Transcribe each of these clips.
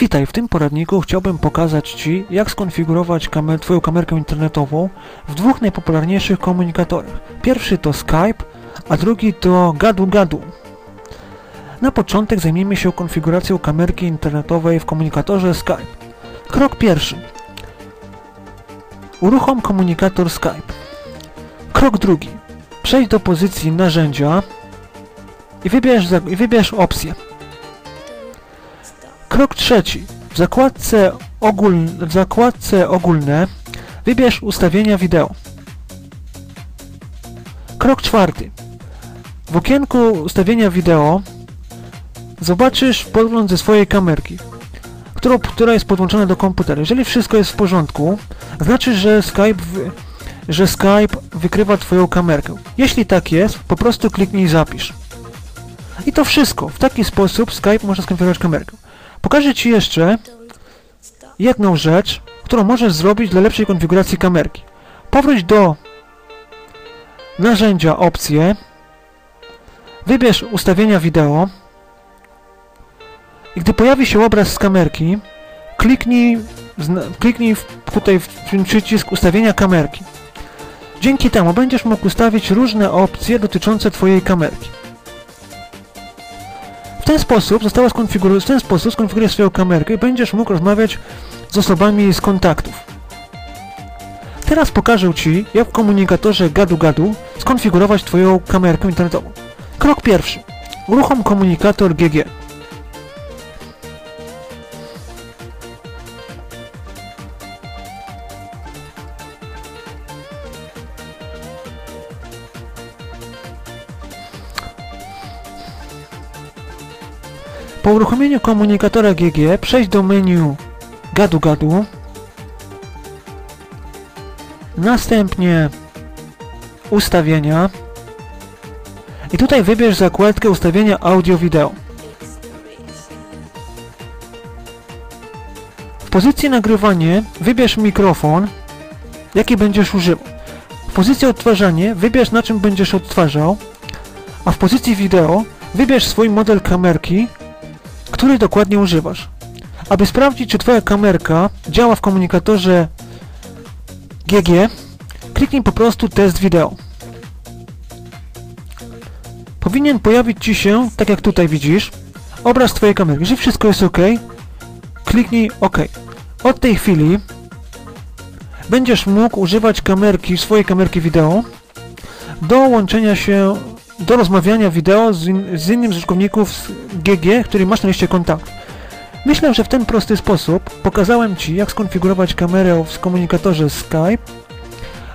Witaj, w tym poradniku chciałbym pokazać Ci, jak skonfigurować kamer Twoją kamerkę internetową w dwóch najpopularniejszych komunikatorach. Pierwszy to Skype, a drugi to Gadu Gadu. Na początek zajmijmy się konfiguracją kamerki internetowej w komunikatorze Skype. Krok pierwszy. Uruchom komunikator Skype. Krok drugi. Przejdź do pozycji narzędzia i wybierz, i wybierz opcję. Krok trzeci. W zakładce, ogólne, w zakładce ogólne wybierz ustawienia wideo. Krok czwarty. W okienku ustawienia wideo zobaczysz podgląd ze swojej kamerki, którą, która jest podłączona do komputera. Jeżeli wszystko jest w porządku, znaczy, że Skype, że Skype wykrywa Twoją kamerkę. Jeśli tak jest, po prostu kliknij zapisz. I to wszystko. W taki sposób Skype może skonfigurować kamerkę. Pokażę Ci jeszcze jedną rzecz, którą możesz zrobić dla lepszej konfiguracji kamerki. Powróć do narzędzia, opcje, wybierz ustawienia wideo i gdy pojawi się obraz z kamerki, kliknij, kliknij tutaj w przycisk ustawienia kamerki. Dzięki temu będziesz mógł ustawić różne opcje dotyczące Twojej kamerki ten sposób została skonfigurowana, w ten sposób skonfigurujesz swoją kamerkę i będziesz mógł rozmawiać z osobami z kontaktów. Teraz pokażę Ci, jak w komunikatorze gadu-gadu skonfigurować Twoją kamerkę internetową. Krok pierwszy. Uruchom komunikator GG. Po uruchomieniu komunikatora GG przejdź do menu Gadu Gadu następnie ustawienia i tutaj wybierz zakładkę ustawienia audio-wideo. W pozycji nagrywanie wybierz mikrofon, jaki będziesz używał. W pozycji odtwarzanie wybierz na czym będziesz odtwarzał, a w pozycji wideo wybierz swój model kamerki, której dokładnie używasz. Aby sprawdzić, czy Twoja kamerka działa w komunikatorze GG, kliknij po prostu test wideo. Powinien pojawić Ci się, tak jak tutaj widzisz, obraz Twojej kamerki. Jeżeli wszystko jest OK, kliknij OK. Od tej chwili będziesz mógł używać kamerki, swojej kamerki wideo do łączenia się do rozmawiania wideo z, in, z innym z użytkowników z GG, który masz na liście kontakt. Myślę, że w ten prosty sposób pokazałem Ci, jak skonfigurować kamerę w komunikatorze Skype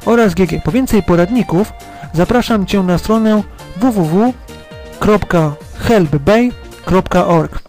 oraz GG. Po więcej poradników zapraszam Cię na stronę www.helpbay.org